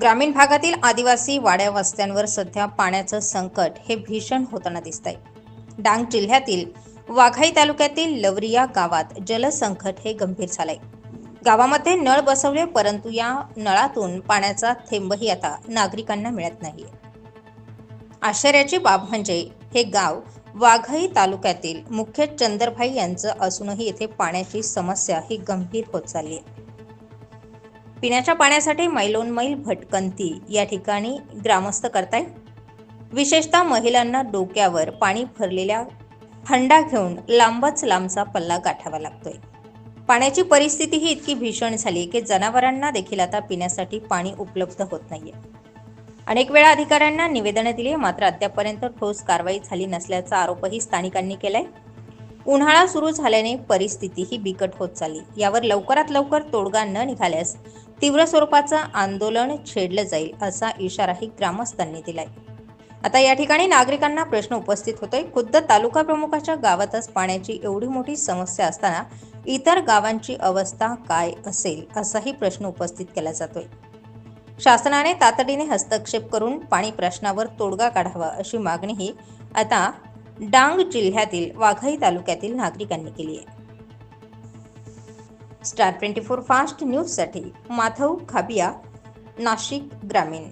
ग्रामीण भागातील आदिवासी वाड्या वस्त्यांवर सध्या पाण्याचं संकट हे भीषण होताना दिसत आहे डांग जिल्ह्यातील वाघाई तालुक्यातील लवरिया गावात जलसंकट हे गंभीर झालंय. गावामध्ये नळ बसवले परंतु या नळातून पाण्याचा थेंबही आता नागरिकांना मिळत नाही आश्चर्याची बाब म्हणजे हे गाव वाघाई तालुक्यातील मुख्य चंदरभाई यांचं असूनही येथे पाण्याची समस्या ही गंभीर होत चालली आहे पिण्याच्या पाण्यासाठी मैलोनमैल भटकंती या ठिकाणी ग्रामस्थ करताय विशेषतः महिलांना डोक्यावर पाणी भरलेल्या हंडा घेऊन लांबच लांबचा पल्ला गाठावा लागतोय. पाण्याची परिस्थिती ही इतकी भीषण झाली की जनावरांना देखील आता पिण्यासाठी पाणी उपलब्ध होत नाहीये. अनेक वेळा अधिकाऱ्यांना निवेदन दिली मात्र अद्यापर्यंत ठोस कारवाई झाली नसल्याचा आरोपही स्थानिकांनी केलाय. उन्हाळा सुरू झाल्याने परिस्थिती ही बिकट होत चालली. यावर लवकरात लवकर तोडगा न निघाल्यास तीव्र स्वरूपाचं आंदोलन छेडलं जाईल असा इशाराही ग्रामस्थांनी दिलाय. आता या ठिकाणी नागरिकांना प्रश्न उपस्थित होतोय. खुद्द तालुका प्रमुखाच्या गावातच पाण्याची एवढी मोठी समस्या असताना इतर गावांची अवस्था काय असेल असाही प्रश्न उपस्थित केला जातोय. शासनाने तातडीने हस्तक्षेप करून पाणी प्रश्नावर तोडगा काढावा अशी मागणीही आता डांग जिल्ह्यातील वाघाई तालुक्यातील नागरिकांनी केली आहे. स्टार ट्वेंटी फोर फास्ट न्यूजसाठी माधव खाबिया नाशिक ग्रामीण.